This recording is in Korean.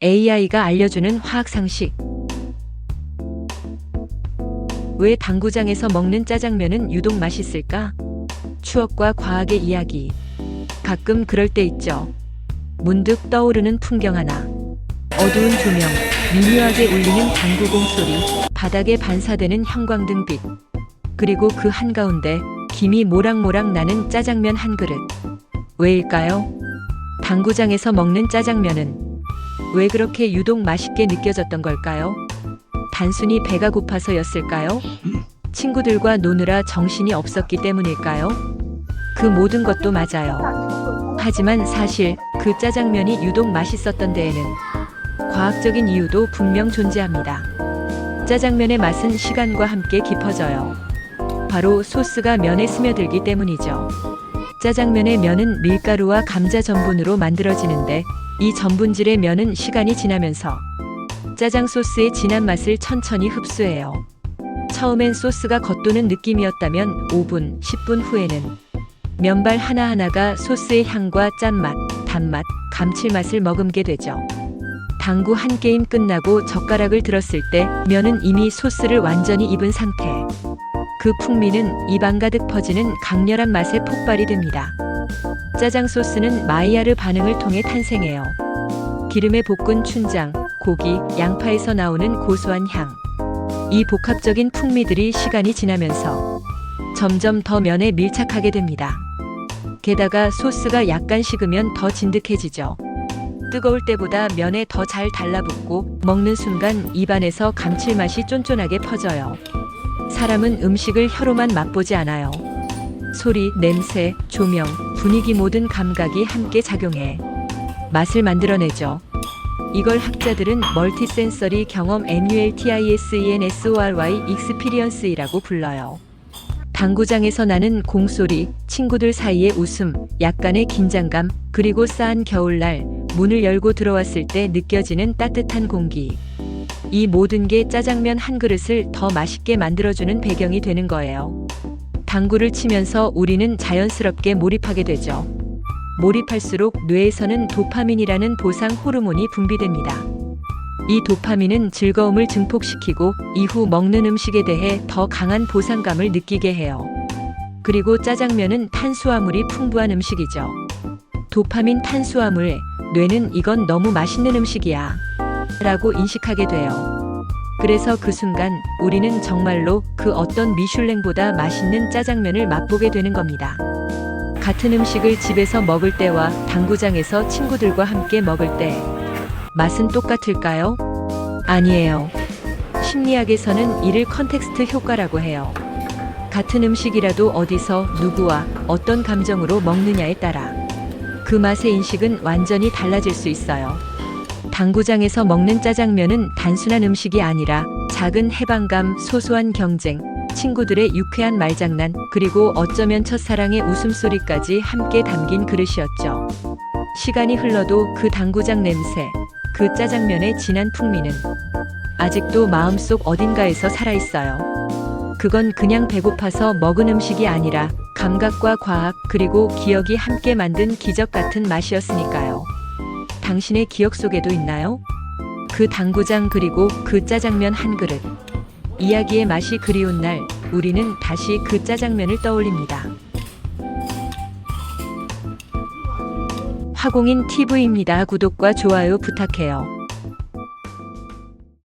AI가 알려주는 화학 상식. 왜 당구장에서 먹는 짜장면은 유독 맛있을까? 추억과 과학의 이야기. 가끔 그럴 때 있죠. 문득 떠오르는 풍경 하나. 어두운 조명, 미묘하게 울리는 당구공 소리, 바닥에 반사되는 형광등 빛. 그리고 그 한가운데 김이 모락모락 나는 짜장면 한 그릇. 왜일까요? 당구장에서 먹는 짜장면은 왜 그렇게 유독 맛있게 느껴졌던 걸까요? 단순히 배가 고파서였을까요? 친구들과 노느라 정신이 없었기 때문일까요? 그 모든 것도 맞아요. 하지만 사실 그 짜장면이 유독 맛있었던 데에는 과학적인 이유도 분명 존재합니다. 짜장면의 맛은 시간과 함께 깊어져요. 바로 소스가 면에 스며들기 때문이죠. 짜장면의 면은 밀가루와 감자 전분으로 만들어지는데 이 전분질의 면은 시간이 지나면서 짜장 소스의 진한 맛을 천천히 흡수해요. 처음엔 소스가 겉도는 느낌이었다면 5분, 10분 후에는 면발 하나하나가 소스의 향과 짠맛, 단맛, 감칠맛을 머금게 되죠. 당구 한 게임 끝나고 젓가락을 들었을 때 면은 이미 소스를 완전히 입은 상태. 그 풍미는 입안 가득 퍼지는 강렬한 맛의 폭발이 됩니다. 짜장 소스는 마이야르 반응을 통해 탄생해요. 기름에 볶은 춘장, 고기, 양파에서 나오는 고소한 향. 이 복합적인 풍미들이 시간이 지나면서 점점 더 면에 밀착하게 됩니다. 게다가 소스가 약간 식으면 더 진득해지죠. 뜨거울 때보다 면에 더 잘 달라붙고 먹는 순간 입안에서 감칠맛이 쫀쫀하게 퍼져요. 사람은 음식을 혀로만 맛보지 않아요. 소리, 냄새, 조명, 분위기 모든 감각이 함께 작용해 맛을 만들어내죠. 이걸 학자들은 멀티센서리 경험 MULTISENSORY 익스피리언스이라고 불러요. 당구장에서 나는 공소리, 친구들 사이의 웃음, 약간의 긴장감, 그리고 싸한 겨울날 문을 열고 들어왔을 때 느껴지는 따뜻한 공기. 이 모든 게 짜장면 한 그릇을 더 맛있게 만들어주는 배경이 되는 거예요. 당구를 치면서 우리는 자연스럽게 몰입하게 되죠. 몰입할수록 뇌에서는 도파민이라는 보상 호르몬이 분비됩니다. 이 도파민은 즐거움을 증폭시키고 이후 먹는 음식에 대해 더 강한 보상감을 느끼게 해요. 그리고 짜장면은 탄수화물이 풍부한 음식이죠. 도파민 탄수화물, 뇌는 이건 너무 맛있는 음식이야. 라고 인식하게 돼요. 그래서 그 순간 우리는 정말로 그 어떤 미슐랭보다 맛있는 짜장면을 맛보게 되는 겁니다. 같은 음식을 집에서 먹을 때와 당구장에서 친구들과 함께 먹을 때 맛은 똑같을까요? 아니에요. 심리학에서는 이를 컨텍스트 효과라고 해요. 같은 음식이라도 어디서 누구와 어떤 감정으로 먹느냐에 따라 그 맛의 인식은 완전히 달라질 수 있어요. 당구장에서 먹는 짜장면은 단순한 음식이 아니라 작은 해방감, 소소한 경쟁, 친구들의 유쾌한 말장난, 그리고 어쩌면 첫사랑의 웃음소리까지 함께 담긴 그릇이었죠. 시간이 흘러도 그 당구장 냄새, 그 짜장면의 진한 풍미는 아직도 마음속 어딘가에서 살아있어요. 그건 그냥 배고파서 먹은 음식이 아니라 감각과 과학, 그리고 기억이 함께 만든 기적 같은 맛이었으니까요. 당신의 기억 속에도 있나요? 그 당구장 그리고 그 짜장면 한 그릇. 이야기의 맛이 그리운 날, 우리는 다시 그 짜장면을 떠올립니다. 화공인 TV입니다. 구독과 좋아요 부탁해요.